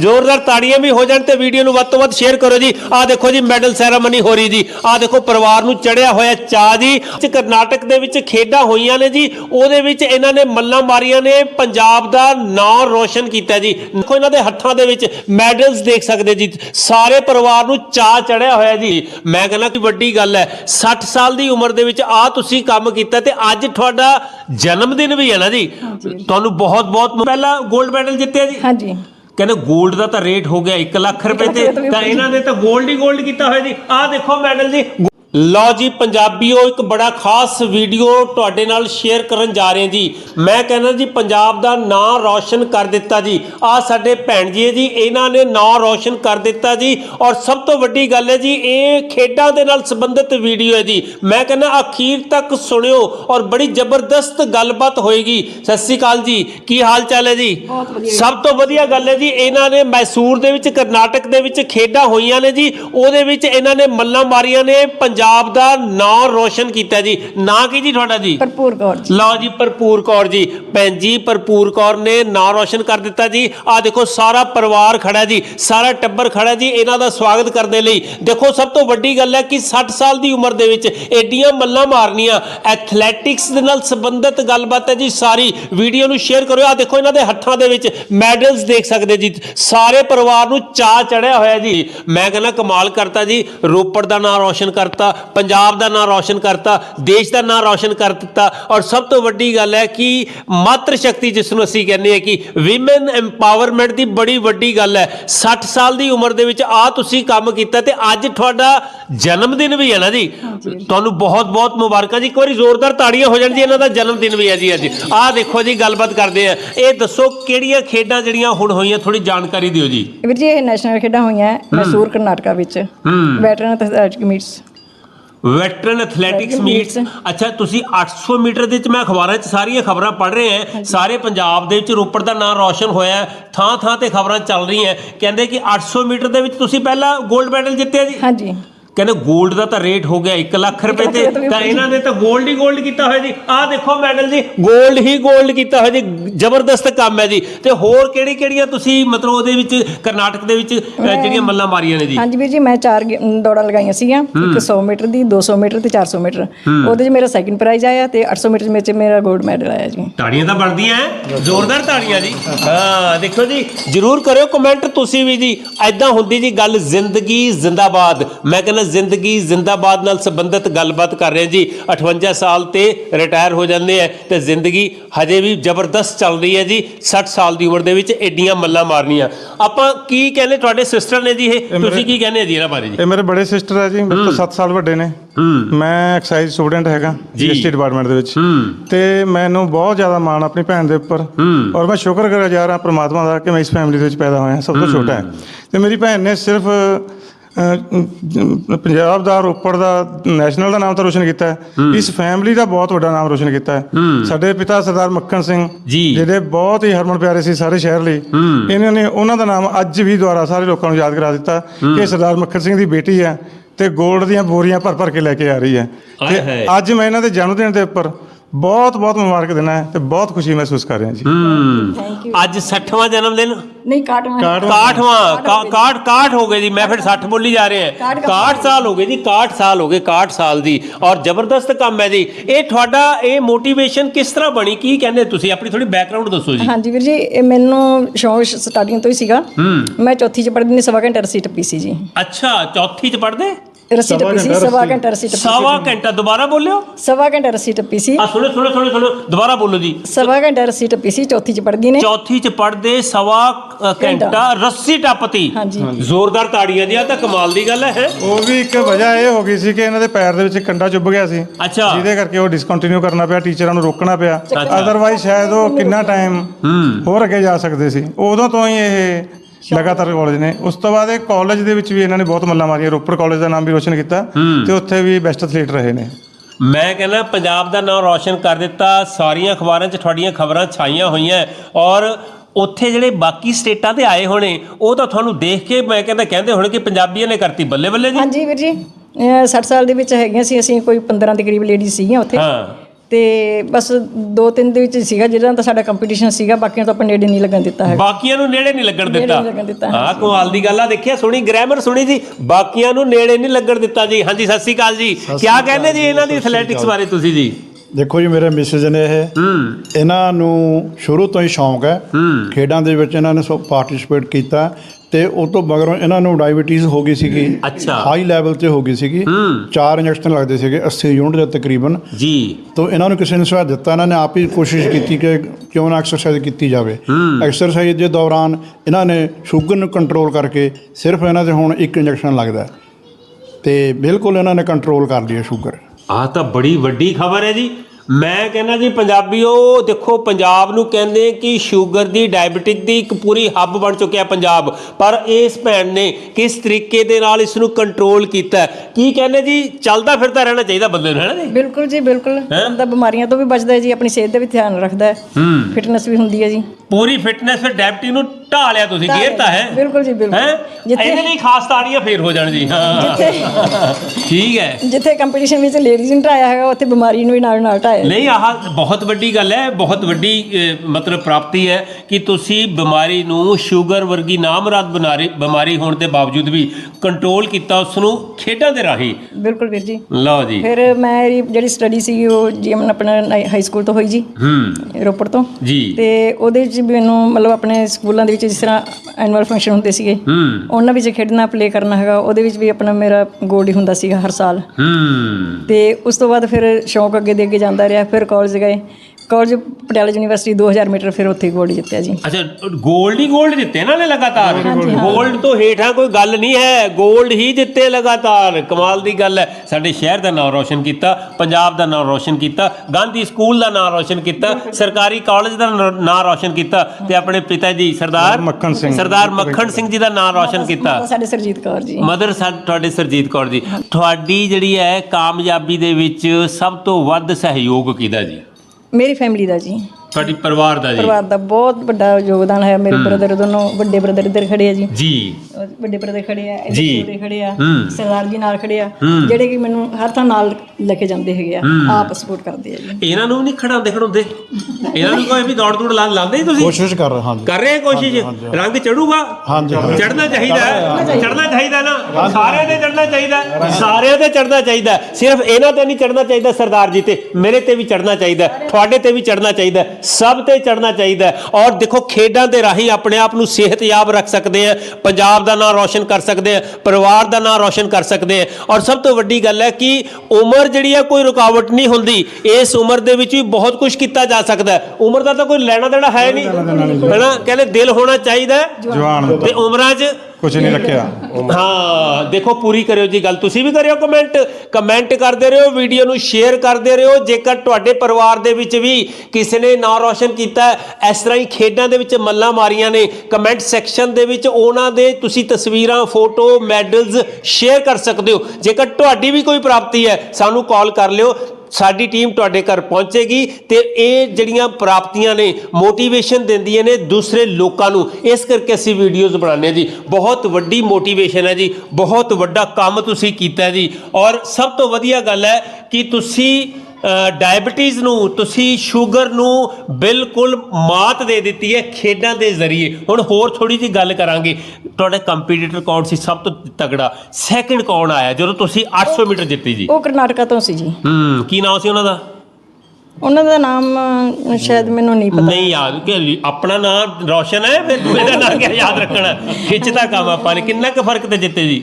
ਜ਼ੋਰਦਾਰ ਤਾੜੀਆਂ ਵੀ ਹੋ ਜਾਣ ਤੇ ਵੀਡੀਓ ਨੂੰ ਵੱਧ ਤੋਂ ਵੱਧ ਸ਼ੇਅਰ ਕਰੋ ਜੀ। ਆਹ ਦੇਖੋ ਜੀ ਮੈਡਲ ਸੈਰਾਮਨੀ ਹੋ ਰਹੀ ਜੀ। ਆਹ ਦੇਖੋ ਪਰਿਵਾਰ ਨੂੰ ਚੜਿਆ ਹੋਇਆ ਚਾਹ ਜੀ। ਚ ਕਰਨਾਟਕ ਦੇ ਵਿੱਚ ਖੇਡਾਂ ਹੋਈਆਂ ਨੇ ਜੀ। ਉਹਦੇ ਵਿੱਚ ਇਹਨਾਂ ਨੇ ਮੱਲਾਂ ਮਾਰੀਆਂ ਨੇ। ਪੰਜਾਬ ਦਾ ਨਾਂ ਰੋਸ਼ਨ ਕੀਤਾ ਜੀ। ਦੇਖੋ ਇਹਨਾਂ ਦੇ ਹੱਥਾਂ ਦੇ ਵਿੱਚ ਮੈਡਲਸ ਦੇਖ ਸਕਦੇ ਜੀ। ਸਾਰੇ ਪਰਿਵਾਰ ਨੂੰ ਚਾਹ ਚੜਿਆ ਹੋਇਆ ਜੀ। ਮੈਂ ਕਹਿੰਦਾ ਕਿ ਵੱਡੀ ਗੱਲ ਹੈ 60 ਸਾਲ ਦੀ ਉਮਰ ਦੇ ਵਿੱਚ ਆ ਤੁਸੀਂ ਕੰਮ ਕੀਤਾ ਤੇ ਅੱਜ ਤੁਹਾਡਾ ਜਨਮ ਦਿਨ ਵੀ ਹੈ ਨਾ ਜੀ। ਤੁਹਾਨੂੰ ਬਹੁਤ ਬਹੁਤ ਪਹਿਲਾ 골ਡ ਮੈਡਲ ਜਿੱਤਿਆ ਜੀ। ਹਾਂਜੀ। ਕਹਿੰਦੇ 골ਡ ਦਾ ਤਾਂ ਰੇਟ ਹੋ ਗਿਆ 1 ਲੱਖ ਰੁਪਏ ਤੇ ਤਾਂ ਇਹਨਾਂ ਨੇ ਤਾਂ 골ਡ ਹੀ 골ਡ ਕੀਤਾ ਹੋਇਆ ਜੀ। ਆਹ ਦੇਖੋ ਮੈਡਲ ਜੀ। ਲਓ ਜੀ ਪੰਜਾਬੀਓ ਇੱਕ ਬੜਾ ਖਾਸ ਵੀਡੀਓ ਤੁਹਾਡੇ ਨਾਲ ਸ਼ੇਅਰ ਕਰਨ ਜਾ ਰਹੇ ਜੀ। ਮੈਂ ਕਹਿੰਦਾ ਜੀ ਪੰਜਾਬ ਦਾ ਨਾਂ ਰੌਸ਼ਨ ਕਰ ਦਿੱਤਾ ਜੀ। ਆ ਸਾਡੇ ਭੈਣ ਜੀ ਜੀ ਇਹਨਾਂ ਨੇ ਨਾਂ ਰੌਸ਼ਨ ਕਰ ਦਿੱਤਾ ਜੀ। ਔਰ ਸਭ ਤੋਂ ਵੱਡੀ ਗੱਲ ਹੈ ਜੀ ਇਹ ਖੇਡਾਂ ਦੇ ਨਾਲ ਸੰਬੰਧਿਤ ਵੀਡੀਓ ਹੈ ਜੀ। ਮੈਂ ਕਹਿੰਦਾ ਅਖੀਰ ਤੱਕ ਸੁਣਿਓ ਔਰ ਬੜੀ ਜ਼ਬਰਦਸਤ ਗੱਲਬਾਤ ਹੋਏਗੀ। ਸਤਿ ਸ੍ਰੀ ਅਕਾਲ ਜੀ ਕੀ ਹਾਲ ਚਾਲ ਹੈ ਜੀ। ਸਭ ਤੋਂ ਵਧੀਆ ਗੱਲ ਹੈ ਜੀ ਇਹਨਾਂ ਨੇ ਮੈਸੂਰ ਦੇ ਵਿੱਚ ਕਰਨਾਟਕ ਦੇ ਵਿੱਚ ਖੇਡਾਂ ਹੋਈਆਂ ਨੇ ਜੀ। ਉਹਦੇ ਵਿੱਚ ਇਹਨਾਂ ਨੇ ਮੱਲਾਂ ਮਾਰੀਆਂ ਨੇ ਪੰਜਾਬ ਦਾ ਨਾਂ ਰੋਸ਼ਨ ਕੀਤਾ ਜੀ। ਨਾਂ ਕੀ ਜੀ ਤੁਹਾਡਾ ਜੀ? ਭਰਪੂਰ ਕੌਰ ਜੀ। ਲਓ ਜੀ ਭਰਪੂਰ ਕੌਰ ਜੀ। ਭੈਣ ਜੀ ਭਰਪੂਰ ਕੌਰ ਨੇ ਨਾਂ ਰੋਸ਼ਨ ਕਰ ਦਿੱਤਾ ਜੀ। ਆ ਦੇਖੋ ਸਾਰਾ ਪਰਿਵਾਰ ਖੜਾ ਜੀ। ਸਾਰਾ ਟੱਬਰ ਖੜਾ ਜੀ ਇਹਨਾਂ ਦਾ ਸਵਾਗਤ ਕਰਨ ਦੇ ਲਈ। ਦੇਖੋ ਸਭ ਤੋਂ ਵੱਡੀ ਗੱਲ ਹੈ ਕਿ 60 ਸਾਲ ਦੀ ਉਮਰ ਦੇ ਵਿੱਚ ਏਡੀਆਂ ਮੱਲਾਂ ਮਾਰਨੀਆਂ। ਐਥਲੈਟਿਕਸ ਦੇ ਨਾਲ ਸੰਬੰਧਿਤ ਗੱਲਬਾਤ ਹੈ ਜੀ। ਸਾਰੀ ਵੀਡੀਓ ਨੂੰ ਸ਼ੇਅਰ ਕਰੋ ਆ ਦੇਖੋ ਇਹਨਾਂ ਦੇ ਹੱਥਾਂ ਦੇ ਵਿੱਚ ਮੈਡਲਸ ਦੇਖ ਸਕਦੇ ਜੀ। ਸਾਰੇ ਪਰਿਵਾਰ ਨੂੰ ਚਾਹ ਚੜਿਆ ਹੋਇਆ ਜੀ। ਮੈਂ ਕਹਿੰਦਾ ਕਮਾਲ ਕਰਤਾ ਜੀ। ਰੋਪੜ ਦਾ ਨਾਂ ਰੋਸ਼ਨ ਕਰਤਾ। ਪੰਜਾਬ ਦਾ ਨਾਂ ਰੋਸ਼ਨ ਕਰਤਾ ਦੇਸ਼ ਦਾ ਨਾਂ ਰੋਸ਼ਨ ਕਰ ਦਿੱਤਾ। ਔਰ ਸਭ ਤੋਂ ਵੱਡੀ ਗੱਲ ਹੈ ਕਿ ਮਾਤਰ ਸ਼ਕਤੀ ਜਿਸ ਨੂੰ ਅਸੀਂ ਕਹਿੰਦੇ ਹਾਂ ਕਿ ਔਮਨ ਐਮਪਾਵਰਮੈਂਟ ਦੀ ਬੜੀ ਵੱਡੀ ਗੱਲ ਹੈ। 60 ਸਾਲ ਦੀ ਉਮਰ ਦੇ ਵਿੱਚ ਆ ਤੁਸੀਂ ਕੰਮ ਕੀਤਾ ਤੇ ਅੱਜ ਤੁਹਾਡਾ ਜਨਮ ਦਿਨ ਵੀ ਹੈ ਨਾ ਜੀ। ਤੁਹਾਨੂੰ ਬਹੁਤ ਬਹੁਤ ਮੁਬਾਰਕਾਂ ਜੀ। ਇੱਕ ਵਾਰੀ ਜ਼ੋਰਦਾਰ ਤਾੜੀਆਂ ਹੋ ਜਾਣ ਜੀ ਇਹਨਾਂ ਦਾ ਜਨਮ ਦਿਨ ਵੀ ਹੈ ਜੀ ਅੱਜ। ਆਹ ਦੇਖੋ ਜੀ ਗੱਲਬਾਤ ਕਰਦੇ ਆ ਇਹ ਦੱਸੋ ਕਿਹੜੀਆਂ ਖੇਡਾਂ ਜਿਹੜੀਆਂ ਹੁਣ ਹੋਈਆਂ ਥੋੜੀ ਜਾਣਕਾਰੀ ਦਿਓ ਜੀ। ਵੀਰ ਜੀ ਇਹ ਨੈਸ਼ਨਲ ਖੇਡਾਂ ਹੋਈਆਂ ਮੈਸੂਰ ਕਰਨਾਟਕਾ ਵਿੱਚ। Veteran athletic meets veteran athletics meets. ਅੱਛਾ ਤੁਸੀਂ 800 ਮੀਟਰ ਦੇ ਵਿੱਚ ਮੈਂ ਅਖਬਾਰਾਂ 'ਚ ਸਾਰੀਆਂ ਖਬਰਾਂ ਪੜ੍ਹ ਰਹੇ ਸਾਰੇ ਪੰਜਾਬ ਦੇ ਵਿੱਚ ਰੋਪੜ ਦਾ ਨਾਮ ਰੌਸ਼ਨ ਹੋਇਆ। ਥਾਂ ਥਾਂ ਤੇ ਖਬਰਾਂ ਚੱਲ ਰਹੀਆਂ ਕਹਿੰਦੇ ਕਿ 800 ਮੀਟਰ ਦੇ ਵਿੱਚ ਤੁਸੀਂ ਪਹਿਲਾ 골ਡ ਮੈਡਲ ਜਿੱਤਿਆ ਜੀ। ਹਾਂਜੀ। ਕਹਿੰਦੇ 골ਡ ਦਾ ਤਾਂ ਰੇਟ ਹੋ ਗਿਆ 1 ਲੱਖ ਰੁਪਏ ਤੇ ਤਾਂ ਇਹਨਾਂ ਨੇ ਤਾਂ 골ਡ ਹੀ 골ਡ ਕੀਤਾ ਹੋਇਆ ਜੀ। ਆਹ ਦੇਖੋ ਮੈਡਲ ਜੀ 골ਡ ਹੀ 골ਡ ਕੀਤਾ ਹੋਇਆ ਜੀ। ਜ਼ਬਰਦਸਤ ਕੰਮ ਹੈ ਜੀ। ਤੇ ਹੋਰ ਕਿਹੜੀ ਕਿਹੜੀਆਂ ਤੁਸੀਂ ਮਤਲਬ ਉਹਦੇ ਵਿੱਚ ਕਰਨਾਟਕ ਦੇ ਵਿੱਚ ਜਿਹੜੀਆਂ ਮੱਲਾਂ ਮਾਰੀਆਂ ਨੇ ਜੀ? ਹਾਂਜੀ ਵੀਰ ਜੀ ਮੈਂ ਚਾਰ ਦੌੜਾਂ ਲਗਾਈਆਂ ਸੀਗੀਆਂ। 100 ਮੀਟਰ ਦੀ 200 ਮੀਟਰ ਤੇ 400 ਮੀਟਰ। ਉਹਦੇ 'ਚ ਮੇਰਾ ਸੈਕਿੰਡ ਪ੍ਰਾਈਜ਼ ਆਇਆ ਤੇ 800 ਮੀਟਰ ਵਿੱਚ ਮੇਰਾ 골ਡ ਮੈਡਲ ਆਇਆ ਜੀ। ਤਾੜੀਆਂ ਤਾਂ ਬਣਦੀਆਂ ਜ਼ੋਰਦਾਰ ਤਾੜੀਆਂ ਜੀ। ਹਾਂ ਦੇਖੋ ਜੀ ਜਰੂਰ ਕਰਿਓ ਕਮੈਂਟ ਤੁਸੀਂ ਵੀ ਜੀ। ਐਦਾਂ ਹੁੰਦੀ ਜੀ ਗੱਲ ਜ਼ਿੰਦਗੀ ਜ਼ਿੰਦਾਬਾਦ। ਮੈਂ ਕਹਿੰਦਾ ਜ਼ਿੰਦਗੀ ਜ਼ਿੰਦਾਬਾਦ ਨਾਲ ਸੰਬੰਧਿਤ ਗੱਲਬਾਤ ਕਰ ਰਹੇ ਜੀ। 58 ਸਾਲ ਤੇ ਰਿਟਾਇਰ ਹੋ ਜਾਂਦੇ ਆ ਤੇ ਜ਼ਿੰਦਗੀ ਹਜੇ ਵੀ ਜ਼ਬਰਦਸਤ ਚੱਲ ਰਹੀ ਹੈ ਜੀ। 60 ਸਾਲ ਦੀ ਉਮਰ ਦੇ ਵਿੱਚ ਐਡੀਆਂ ਮੱਲਾਂ ਮਾਰਨੀਆਂ। ਆਪਾਂ ਕੀ ਕਹਿੰਦੇ ਤੁਹਾਡੇ ਸਿਸਟਰ ਨੇ ਜੀ ਇਹ? ਤੁਸੀਂ ਕੀ ਕਹਿੰਦੇ ਜੀ ਇਹਨਾਂ ਬਾਰੇ ਜੀ? ਇਹ ਮੇਰੇ ਬੜੇ ਸਿਸਟਰ ਹੈ ਜੀ। ਮੇਰੇ ਤੋਂ 7 ਸਾਲ ਵੱਡੇ ਨੇ। ਮੈਂ ਐਕਸਾਈਜ਼ ਸਟੂਡੈਂਟ ਹੈਗਾ ਜੀਐਸਟੀ ਡਿਪਾਰਟਮੈਂਟ ਦੇ ਵਿੱਚ। ਤੇ ਮੈਨੂੰ ਬਹੁਤ ਜ਼ਿਆਦਾ ਮਾਣ ਆਪਣੀ ਭੈਣ ਦੇ ਉੱਪਰ। ਔਰ ਮੈਂ ਸ਼ੁਕਰਗੁਜ਼ਾਰ ਹਾਂ ਪ੍ਰਮਾਤਮਾ ਦਾ ਕਿ ਮੈਂ ਇਸ ਫੈਮਿਲੀ ਦੇ ਵਿੱਚ ਪੈਦਾ ਹੋਇਆ। ਸਭ ਤੋਂ ਛੋਟਾ ਹੈ। ਤੇ ਮੇਰੀ ਭੈਣ ਨੇ ਸਿਰਫ ਪੰਜਾਬ ਦਾ ਰੋਪੜ ਦਾ ਨੈਸ਼ਨਲ ਦਾ ਨਾਮ ਤਾਂ ਰੋਸ਼ਨ ਕੀਤਾ ਹੈ। ਇਸ ਫੈਮਿਲੀ ਦਾ ਬਹੁਤ ਵੱਡਾ ਨਾਮ ਰੋਸ਼ਨ ਕੀਤਾ ਹੈ। ਸਾਡੇ ਪਿਤਾ ਸਰਦਾਰ ਮੱਖਣ ਸਿੰਘ। ਜਿਹੜੇ ਬਹੁਤ ਹੀ ਹਰਮਨ ਪਿਆਰੇ ਸੀ ਸਾਰੇ ਸ਼ਹਿਰ ਲਈ। ਇਹਨਾਂ ਨੇ ਉਹਨਾਂ ਦਾ ਨਾਮ ਅੱਜ ਵੀ ਦੁਆਰਾ ਸਾਰੇ ਲੋਕਾਂ ਨੂੰ ਯਾਦ ਕਰਾ ਦਿੱਤਾ ਕਿ ਸਰਦਾਰ ਮੱਖਣ ਸਿੰਘ ਦੀ ਬੇਟੀ ਹੈ ਤੇ 골ਡ ਦੀਆਂ ਬੋਰੀਆਂ ਭਰ ਭਰ ਕੇ ਲੈ ਕੇ ਆ ਰਹੀ ਹੈ। ਤੇ ਅੱਜ ਮੈਂ ਇਹਨਾਂ ਦੇ ਜਨਮ ਦਿਨ ਦੇ ਉੱਪਰ ਬਹੁਤ ਬਹੁਤ ਮੁਬਾਰਕ ਦੇਣਾ ਹੈ ਤੇ ਬਹੁਤ ਖੁਸ਼ੀ ਮਹਿਸੂਸ ਕਰ ਰਿਹਾ ਜੀ। ਹੂੰ। ਅੱਜ 60ਵਾਂ ਜਨਮ ਦਿਨ? ਨਹੀਂ ਕਾਟਵਾਂ ਕਾਟ- 61ਵਾਂ 61 61 ਹੋ ਗਏ ਜੀ। ਮੈਂ ਫਿਰ 60 ਬੋਲੀ ਜਾ ਰਹੇ ਹਾਂ। 61 61 ਸਾਲ ਹੋ ਗਏ ਜੀ 61 ਸਾਲ ਹੋ ਗਏ 61 ਸਾਲ ਦੀ। ਔਰ ਜ਼ਬਰਦਸਤ ਕੰਮ ਹੈ ਜੀ। ਇਹ ਤੁਹਾਡਾ ਇਹ ਮੋਟੀਵੇਸ਼ਨ ਕਿਸ ਤਰ੍ਹਾਂ ਬਣੀ? ਕੀ ਕਹਿੰਦੇ ਤੁਸੀਂ? ਆਪਣੀ ਥੋੜੀ ਬੈਕਗ੍ਰਾਉਂਡ ਦੱਸੋ ਜੀ। ਹਾਂਜੀ ਵੀਰ ਜੀ ਇਹ ਮੈਨੂੰ ਸ਼ੌਂਕ ਸਟਾਰਟਿੰਗ ਤੋਂ ਹੀ ਸੀਗਾ। ਮੈਂ ਚੌਥੀ ਚ ਪੜ੍ਹਦੀ ਨੇ ਸਵਾ ਘੰਟਾ ਰਸੀ ਟੱਪੀ ਸੀ ਜੀ। ਅੱਛਾ ਚੌਥੀ ਚ ਪੜਦੇ ਰੱਸੀ ਟੱਪੀ ਸੀ ਸਵਾ ਘੰਟਾ ਰੱਸੀ ਟੱਪੀ ਸਵਾ ਘੰਟਾ ਦੁਬਾਰਾ ਬੋਲਿਓ। ਸੀ ਸਵਾ ਘੰਟਾ ਰੱਸੀ ਟੱਪੀ ਸੀ। ਆ ਸੁਣੋ ਸੁਣੋ ਸੁਣੋ ਸੁਣੋ ਦੁਬਾਰਾ ਬੋਲੋ ਜੀ। ਸਵਾ ਘੰਟਾ ਰੱਸੀ ਟੱਪੀ ਸੀ ਚੌਥੀ ਚ ਪੜ੍ਹਦੀ ਨੇ। ਚੌਥੀ ਚ ਪੜਦੇ ਸਵਾ ਅ, ਘੰਟਾ। ਰੱਸੀ ਟੱਪਤੀ। ਹਾਂਜੀ। ਜ਼ੋਰਦਾਰ ਤਾੜੀਆਂ ਦੀ ਆ ਤਾਂ ਕਮਾਲ ਦੀ ਗੱਲ ਹੈ ਹੈਂ? ਉਹ ਵੀ ਇੱਕ ਵਜ੍ਹਾ ਇਹ ਹੋ ਗਈ ਸੀ ਕਿ ਇਹਨਾਂ ਦੇ ਪੈਰ ਦੇ ਵਿੱਚ ਕੰਡਾ ਚੁੱਭ ਗਿਆ ਸੀ। ਅੱਛਾ। ਜਿਹਦੇ ਕਰਕੇ ਉਹ ਡਿਸਕੰਟੀਨਿਊ ਕਰਨਾ ਪਿਆ ਟੀਚਰਾਂ ਨੂੰ ਰੋਕਣਾ ਪਿਆ। ਅਦਰਵਾਈਜ਼ ਸ਼ਾਇਦ ਉਹ ਕਿੰਨਾ ਟਾਈਮ ਹੋਰ ਅੱਗੇ ਜਾ ਸਕਦੇ ਸੀ। ਉਦੋਂ ਤੋਂ ਹੀ ਇਹ ਲਗਾਤਾਰ ਕਾਲਜ ਨੇ। ਉਸ ਤੋਂ ਬਾਅਦ ਇਹ ਕਾਲਜ ਦੇ ਵਿੱਚ ਵੀ ਇਹਨਾਂ ਨੇ ਬਹੁਤ ਮੱਲਾਂ ਮਾਰੀਆਂ। ਰੋਪੜ ਕਾਲਜ ਦਾ ਨਾਮ ਵੀ ਰੋਸ਼ਨ ਕੀਤਾ ਤੇ ਉੱਥੇ ਵੀ ਬੈਸਟ ਐਥਲੀਟ ਰਹੇ ਨੇ। ਮੈਂ ਕਹਿੰਦਾ ਪੰਜਾਬ ਦਾ ਨਾਮ ਰੌਸ਼ਨ ਕਰ ਦਿੱਤਾ। ਸਾਰੀਆਂ ਅਖਬਾਰਾਂ 'ਚ ਤੁਹਾਡੀਆਂ ਖਬਰਾਂ ਛਾਈਆਂ ਹੋਈਆਂ। ਔਰ ਉੱਥੇ ਜਿਹੜੇ ਬਾਕੀ ਸਟੇਟਾਂ ਤੇ ਆਏ ਹੋਣੇ ਉਹ ਤਾਂ ਤੁਹਾਨੂੰ ਦੇਖ ਕੇ ਮੈਂ ਕਹਿੰਦਾ ਕਹਿੰਦੇ ਹੋਣੇ ਕਿ ਪੰਜਾਬੀਆਂ ਨੇ ਕਰਤੀ ਬੱਲੇ ਬੱਲੇ ਜੀ। ਹਾਂਜੀ ਵੀਰ ਜੀ ਅਹ 60 ਸਾਲ ਦੇ ਵਿੱਚ ਹੈਗੀਆਂ ਸੀ। ਅਸੀਂ ਕੋਈ 15 ਦੇ ਕਰੀਬ ਲੇਡੀਜ਼ ਸੀਗੀਆਂ ਉੱਥੇ। ਹਾਂ। ਤੇ ਬਸ ਦੋ ਤਿੰਨ ਦੇ ਵਿੱਚ ਸੀਗਾ ਜਿਹੜਾ ਤਾਂ ਸਾਡਾ ਕੰਪੀਟੀਸ਼ਨ ਸੀਗਾ ਬਾਕੀਆਂ ਤੋਂ ਆਪਾਂ ਨੇੜੇ ਨਹੀਂ ਲੱਗਣ ਦਿੱਤਾ ਹੈ ਬਾਕੀਆਂ ਨੂੰ ਨੇੜੇ ਨਹੀਂ ਲੱਗਣ ਦਿੱਤਾ। ਨਹੀਂ ਲੱਗਣ ਦਿੱਤਾ, ਹਾਂ ਕਮਾਲ ਦੀ ਗੱਲ ਆ ਦੇਖਿਆ ਸੁਣੀ ਗ੍ਰਾਮਰ ਸੁਣੀ ਜੀ ਬਾਕੀਆਂ ਨੂੰ ਨੇੜੇ ਨਹੀਂ ਲੱਗਣ ਦਿੱਤਾ ਜੀ। ਹਾਂਜੀ ਸਤਿ ਸ਼੍ਰੀ ਅਕਾਲ ਜੀ। ਕੀ ਕਹਿੰਦੇ ਜੀ ਇਹਨਾਂ ਦੀ ਐਥਲੈਟਿਕਸ ਬਾਰੇ ਤੁਸੀਂ ਜੀ? ਦੇਖੋ ਜੀ ਮੇਰੇ ਮਿਸਿਸ ਨੇ ਇਹ ਹੂੰ। ਇਹਨਾਂ ਨੂੰ ਸ਼ੁਰੂ ਤੋਂ ਹੀ ਸ਼ੌਂਕ ਹੈ। ਹੂੰ। ਖੇਡਾਂ ਦੇ ਵਿੱਚ ਇਹਨਾਂ ਨੇ ਸੋ ਪਾਰਟਿਸਿਪੇਟ ਕੀਤਾ। ਤੇ ਉਸ ਤੋਂ ਮਗਰੋਂ ਇਹਨਾਂ ਨੂੰ ਡਾਇਬੀਟੀਜ਼ ਹੋ ਗਈ ਸੀਗੀ। ਅੱਛਾ। ਹਾਈ ਲੈਵਲ ਤੇ ਹੋ ਗਈ ਸੀਗੀ। ਚਾਰ ਇੰਜੈਕਸ਼ਨ ਲੱਗਦੇ ਸੀਗੇ 80 ਯੂਨਿਟ ਦੇ ਤਕਰੀਬਨ। ਜੀ। ਤੋਂ ਇਹਨਾਂ ਨੂੰ ਕਿਸੇ ਨੇ ਸਲਾਹ ਦਿੱਤਾ ਇਹਨਾਂ ਨੇ ਆਪ ਹੀ ਕੋਸ਼ਿਸ਼ ਕੀਤੀ ਕਿ ਕਿਉਂ ਨਾ ਐਕਸਰਸਾਈਜ਼ ਕੀਤੀ ਜਾਵੇ। ਐਕਸਰਸਾਈਜ਼ ਦੇ ਦੌਰਾਨ ਇਹਨਾਂ ਨੇ ਸ਼ੂਗਰ ਨੂੰ ਕੰਟਰੋਲ ਕਰਕੇ ਸਿਰਫ ਇਹਨਾਂ ਦੇ ਹੁਣ ਇੱਕ ਇੰਜੈਕਸ਼ਨ ਲੱਗਦਾ। ਤੇ ਬਿਲਕੁਲ ਇਹਨਾਂ ਨੇ ਕੰਟਰੋਲ ਕਰ ਹੈ ਸ਼ੂਗਰ। ਆਹ ਤਾਂ ਬੜੀ ਵੱਡੀ ਖਬਰ ਹੈ ਜੀ। ਮੈਂ ਕਹਿੰਦਾ ਜੀ ਪੰਜਾਬੀਓ ਦੇਖੋ ਪੰਜਾਬ ਨੂੰ ਕਹਿੰਦੇ ਕਿ ਸ਼ੂਗਰ ਦੀ ਡਾਇਬੀਟਿਕ ਦੀ ਇੱਕ ਪੂਰੀ ਹੱਬ ਬਣ ਚੁੱਕਿਆ ਪੰਜਾਬ। ਪਰ ਇਸ ਭੈਣ ਨੇ ਕਿਸ ਤਰੀਕੇ ਦੇ ਨਾਲ ਇਸ ਨੂੰ ਕੰਟਰੋਲ ਕੀਤਾ? ਕੀ ਕਹਿੰਦੇ ਜੀ? ਚੱਲਦਾ ਫਿਰਦਾ ਰਹਿਣਾ ਚਾਹੀਦਾ ਬੰਦੇ ਨੂੰ ਹੈ ਨਾ ਜੀ? ਬਿਲਕੁਲ ਜੀ ਬਿਲਕੁਲ। ਬੰਦਾ ਬਿਮਾਰੀਆਂ ਤੋਂ ਵੀ ਬਚਦਾ ਹੈ ਜੀ ਆਪਣੀ ਸਿਹਤ ਦਾ ਵੀ ਧਿਆਨ ਰੱਖਦਾ ਹੈ। ਹੂੰ। ਫਿਟਨੈਸ ਵੀ ਹੁੰਦੀ ਹੈ ਜੀ। ਪੂਰੀ ਫਿਟਨੈਸ ਫਿਰ ਡਾਇਬੀਟਿਕ ਨੂੰ ਢਾ ਲਿਆ ਤੁਸੀਂ ਗੇਰਤਾ ਹੈ। ਬਿਲਕੁਲ ਜੀ ਬਿਲਕੁਲ। ਹੈ? ਜਿੱਥੇ- ਇਹਦੇ ਲਈ ਖਾਸ ਤਾੜੀਆਂ ਫੇਰ ਹੋ ਜਾਣ ਜੀ ਹਾਂ। ਠੀਕ ਹੈ। ਜਿੱਥੇ ਕੰਪੀਟੀਸ਼ਨ ਵਿੱਚ ਲੇਡੀਜ਼ ਨੂੰ ਢਾਇਆ ਹੈਗਾ ਉੱਥੇ ਬਿਮਾਰੀ ਨੂੰ ਵੀ ਨਾਲ ਨਾਲ ਢਾਇਆ। ਨਹੀਂ ਆਹ ਬਹੁਤ ਵੱਡੀ ਗੱਲ ਹੈ ਬਹੁਤ ਵੱਡੀ ਅਹ, ਮਤਲਬ ਪ੍ਰਾਪਤੀ ਹੈ ਕਿ ਤੁਸੀਂ ਬਿਮਾਰੀ ਨੂੰ ਸ਼ੂਗਰ ਵਰਗੀ ਨਾਮਰਾਦ ਬਿਮਾਰੀ ਬਿਮਾਰੀ ਹੋਣ ਦੇ ਬਾਵਜੂਦ ਵੀ ਕੰਟਰੋਲ ਕੀਤਾ ਉਸ ਨੂੰ ਖੇਡਾਂ ਦੇ ਰਾਹੀਂ। ਬਿਲਕੁਲ ਵੀਰ ਜੀ। ਲਓ ਜੀ। ਫਿਰ ਮੇਰੀ ਜਿਹੜੀ ਸਟੱਡੀ ਸੀਗੀ ਉਹ ਜੀਐਮ ਆਪਣਾ ਹਾਈ ਸਕੂਲ ਤੋਂ ਹੋਈ ਜੀ। ਹੂੰ। ਰੋਪੜ ਤੋਂ। ਜੀ। ਤੇ ਉਹਦੇ ਵਿੱਚ ਵੀ ਮੈਨੂੰ ਮਤਲਬ ਆਪਣੇ ਸਕੂਲਾਂ ਦੇ ਵਿੱਚ ਜਿਸ ਤਰ੍ਹਾਂ ਐਨੂਅਲ ਫੰਕਸ਼ਨ ਹੁੰਦੇ ਸੀਗੇ ਹੂੰ। ਉਹਨਾਂ ਵਿੱਚ ਖੇਡਣਾ ਪਲੇ ਕਰਨਾ ਹੈਗਾ ਉਹਦੇ ਵਿੱਚ ਵੀ ਆਪਣਾ ਮੇਰਾ ਗੋਲਡ ਹੀ ਹੁੰਦਾ ਸੀਗਾ ਹਰ ਸਾਲ। ਹੂੰ। ਤੇ ਉਸ ਤੋਂ ਬਾਅਦ ਫਿਰ ਸ਼ੌਂਕ ਅੱਗੇ ਦੇ ਅੱਗੇ ਜਾਂਦਾ ਰਿਹਾ ਫਿਰ ਕਾਲਜ ਗਏ। ਕਾਲਜ ਪਟਿਆਲਾ ਯੂਨੀਵਰਸਿਟੀ 2000 ਮੀਟਰ ਫਿਰ ਉੱਥੇ 골ਡ ਜਿੱਤਿਆ ਜੀ। ਅੱਛਾ 골ਡ ਹੀ 골ਡ ਦਿੱਤੇ ਇਹਨਾਂ ਨੇ ਲਗਾਤਾਰ 골ਡ ਤੋਂ ਹੇਠਾਂ ਕੋਈ ਗੱਲ ਨਹੀਂ ਹੈ। 골ਡ ਹੀ ਦਿੱਤੇ ਲਗਾਤਾਰ। ਕਮਾਲ ਦੀ ਗੱਲ ਹੈ। ਸਾਡੇ ਸ਼ਹਿਰ ਦਾ ਨਾਮ ਰੌਸ਼ਨ ਕੀਤਾ ਪੰਜਾਬ ਦਾ ਨਾਮ ਰੌਸ਼ਨ ਕੀਤਾ ਗਾਂਧੀ ਸਕੂਲ ਦਾ ਨਾਮ ਰੌਸ਼ਨ ਕੀਤਾ ਸਰਕਾਰੀ ਕਾਲਜ ਦਾ ਨਾਮ ਰੌਸ਼ਨ ਕੀਤਾ ਤੇ ਆਪਣੇ ਪਿਤਾ ਜੀ ਸਰਦਾਰ ਮੱਖਣ ਸਿੰਘ ਸਰਦਾਰ ਮੱਖਣ ਸਿੰਘ ਜੀ ਦਾ ਨਾਮ ਰੋਸ਼ਨ ਕੀਤਾ। ਸਾਡੇ ਸਰਜੀਤ ਕੌਰ ਜੀ। ਮਦਰ ਤੁਹਾਡੇ ਸਰਜੀਤ ਕੌਰ ਜੀ। ਤੁਹਾਡੀ ਜਿਹੜੀ ਹੈ ਕਾਮਯਾਬੀ ਦੇ ਵਿੱਚ ਸਭ ਤੋਂ ਵੱਧ ਸਹਿਯੋਗ ਕਿਹਦਾ ਜੀ? ਮੇਰੀ ਫੈਮਿਲੀ ਦਾ ਜੀ। ਤੁਹਾਡੀ ਪਰਿਵਾਰ ਦਾ ਜੀ। ਪਰਿਵਾਰ ਦਾ ਬਹੁਤ ਵੱਡਾ ਯੋਗਦਾਨ ਹੈ। ਮੇਰੇ ਬ੍ਰਦਰ ਦੋਨੋਂ ਵੱਡੇ ਬ੍ਰਦਰ ਇੱਧਰ ਖੜੇ ਆ ਜੀ। ਜੀ। ਉਹ ਵੱਡੇ ਬ੍ਰਦਰ ਖੜੇ ਆ ਜੀ। ਇੱਧਰ ਛੋਟੇ ਖੜੇ ਆ। ਹੂੰ। ਸਰਦਾਰ ਜੀ ਨਾਲ ਖੜੇ ਆ। ਜਿਹੜੇ ਕਿ ਮੈਨੂੰ ਹਰ ਥਾਂ ਨਾਲ ਲੈ ਕੇ ਜਾਂਦੇ ਹੈਗੇ ਆ। ਆਪ ਸਪੋਰਟ ਕਰਦੇ ਆ ਜੀ। ਇਹਨਾਂ ਨੂੰ ਨਹੀਂ ਖੜਾਉਂਦੇ ਖੜਾਉਂਦੇ ਇਹਨਾਂ ਨੂੰ ਕੋਈ ਵੀ ਦੌੜ ਦੌੜ ਲਾ ਲਾਉਂਦੇ ਹੀ ਤੁਸੀਂ? ਕੋਸ਼ਿਸ਼ ਕਰ ਰਹੇ ਹਾਂ ਜੀ ਕਰ ਰਹੇ ਕੋਸ਼ਿਸ਼? ਰੰਗ ਚੜੂਗਾ? ਹਾਂਜੀ, ਹਾਂਜੀ। ਚੜਨਾ ਚਾਹੀਦਾ ਹੈ। ਚੜਨਾ ਚਾਹੀਦਾ। ਨਾ। ਸਾਰਿਆਂ ਤੇ ਚੜਨਾ ਚਾਹੀਦਾ ਹੈ। ਸਾਰਿਆਂ ਤੇ ਚੜਨਾ ਚਾਹੀਦਾ ਹੈ। ਸਿਰਫ ਇਹਨਾਂ ਤੇ ਨਹੀਂ ਚੜਨਾ ਚਾਹੀਦਾ ਸਰਦਾਰ ਜੀ ਤੇ। ਮੇਰੇ ਤੇ ਵੀ ਚੜਨਾ ਚਾਹੀਦਾ ਹੈ, ਤੁਹਾਡੇ ਤੇ ਵੀ ਚੜਨਾ ਚਾਹੀਦਾ ਹੈ, ਸਭ ਤੇ ਚੜਨਾ ਚਾਹੀਦਾ ਹੈ। ਔਰ ਦੇਖੋ ਖੇਡਾਂ ਦੇ ਰਾਹੀਂ ਆਪਣੇ ਆਪ ਨੂੰ ਸਿਹਤਯਾਬ ਰੱਖ ਸਕਦੇ ਆ ਪੰਜਾਬ ਦਾ ਨਾਮ ਰੌਸ਼ਨ ਕਰ ਸਕਦੇ ਆ ਪਰਿਵਾਰ ਦਾ ਨਾਮ ਰੌਸ਼ਨ ਕਰ ਸਕਦੇ ਆ ਔਰ ਸਭ ਤੋਂ ਵੱਡੀ ਗੱਲ ਹੈ ਕਿ ਉਮਰ ਜਿਹੜੀ ਹੈ ਕੋਈ ਰੁਕਾਵਟ ਨਹੀਂ ਹੁੰਦੀ। ਇਸ ਉਮਰ ਦੇ ਵਿੱਚ ਵੀ ਬਹੁਤ ਕੁਝ ਕੀਤਾ ਜਾ ਸਕਦਾ ਹੈ। ਉਮਰ ਦਾ ਤਾਂ ਕੋਈ ਲੈਣਾ ਦੇਣਾ ਹੈ ਨਹੀਂ। ਹੈਨਾ? ਕਹਿੰਦੇ ਦਿਲ ਹੋਣਾ ਚਾਹੀਦਾ ਜਵਾਨ। ਤੇ ਉਮਰਾਂ 'ਚ ਕੁਝ ਨਹੀਂ ਰੱਖਿਆ। ਹਾਂ ਦੇਖੋ ਪੂਰੀ ਕਰਿਓ ਜੀ ਗੱਲ। ਤੁਸੀਂ ਵੀ ਕਰਿਓ ਕਮੈਂਟ ਕਮੈਂਟ ਕਰਦੇ ਰਹੋ ਵੀਡੀਓ ਨੂੰ ਸ਼ੇਅਰ ਕਰਦੇ ਰਹੋ। ਜੇਕਰ ਤੁਹਾਡੇ ਪਰਿਵਾਰ ਦੇ ਵਿੱਚ ਵੀ ਕਿਸੇ ਨੇ ਨਾਂ ਰੌਸ਼ਨ ਕੀਤਾ ਇਸ ਤਰ੍ਹਾਂ ਹੀ ਖੇਡਾਂ ਦੇ ਵਿੱਚ ਮੱਲਾਂ ਮਾਰੀਆਂ ਨੇ ਕਮੈਂਟ ਸੈਕਸ਼ਨ ਦੇ ਵਿੱਚ ਉਹਨਾਂ ਦੇ ਤੁਸੀਂ ਤਸਵੀਰਾਂ ਫੋਟੋ ਮੈਡਲਸ ਸ਼ੇਅਰ ਕਰ ਸਕਦੇ ਹੋ। ਜੇਕਰ ਤੁਹਾਡੀ ਵੀ ਕੋਈ ਪ੍ਰਾਪਤੀ ਹੈ ਸਾਨੂੰ ਕਾਲ ਕਰ ਲਿਓ। ਸਾਡੀ ਟੀਮ ਤੁਹਾਡੇ ਘਰ ਪਹੁੰਚੇਗੀ ਤੇ ਇਹ ਜਿਹੜੀਆਂ ਪ੍ਰਾਪਤੀਆਂ ਨੇ ਮੋਟੀਵੇਸ਼ਨ ਦਿੰਦੀਆਂ ਨੇ ਦੂਸਰੇ ਲੋਕਾਂ ਨੂੰ, ਇਸ ਕਰਕੇ ਅਸੀਂ ਵੀਡੀਓਜ਼ ਬਣਾਉਂਦੇ ਹਾਂ ਜੀ। ਬਹੁਤ ਵੱਡੀ ਮੋਟੀਵੇਸ਼ਨ ਹੈ ਜੀ, ਬਹੁਤ ਵੱਡਾ ਕੰਮ ਤੁਸੀਂ ਕੀਤਾ ਜੀ। ਔਰ ਸਭ ਤੋਂ ਵਧੀਆ ਗੱਲ ਹੈ ਕਿ ਤੁਸੀਂ ਡਾਇਬੀਟੀਜ਼ ਨੂੰ ਤੁਸੀਂ ਸ਼ੂਗਰ ਨੂੰ ਬਿਲਕੁਲ ਮਾਤ ਦੇ ਦਿੱਤੀ ਹੈ ਖੇਡਾਂ ਦੇ ਜ਼ਰੀਏ। ਹੁਣ ਹੋਰ ਥੋੜੀ ਜੀ ਗੱਲ ਕਰਾਂਗੇ। ਤੁਹਾਡਾ ਕੰਪੀਟੀਟਰ ਕੌਣ ਸੀ? ਸਭ ਤੋਂ ਤਗੜਾ ਸੈਕਿੰਡ ਕੌਣ ਆਇਆ ਜਦੋਂ ਤੁਸੀਂ 800 ਮੀਟਰ ਜਿੱਤੀ ਜੀ? ਉਹ ਕਰਨਾਟਕਾ ਤੋਂ ਸੀ ਜੀ। ਹੂੰ ਕੀ ਨਾਮ ਸੀ ਉਹਨਾਂ ਦਾ? ਉਹਨਾਂ ਦਾ ਨਾਮ ਸ਼ਾਇਦ ਮੈਨੂੰ ਨਹੀਂ ਪਤਾ। ਨਹੀਂ ਯਾਦ ਕਿ ਆਪਣਾ ਨਾਮ ਰੌਸ਼ਨ ਹੈ ਫਿਰ ਦੂਏ ਦਾ ਨਾਮ ਕਿਆ ਯਾਦ ਰੱਖਣਾ? ਖਿੱਚਦਾ ਕੰਮ ਆਪਾਂ ਨੇ। ਕਿੰਨਾ ਕੁ ਫ਼ਰਕ ਤੇ ਜਿੱਤੇ ਜੀ?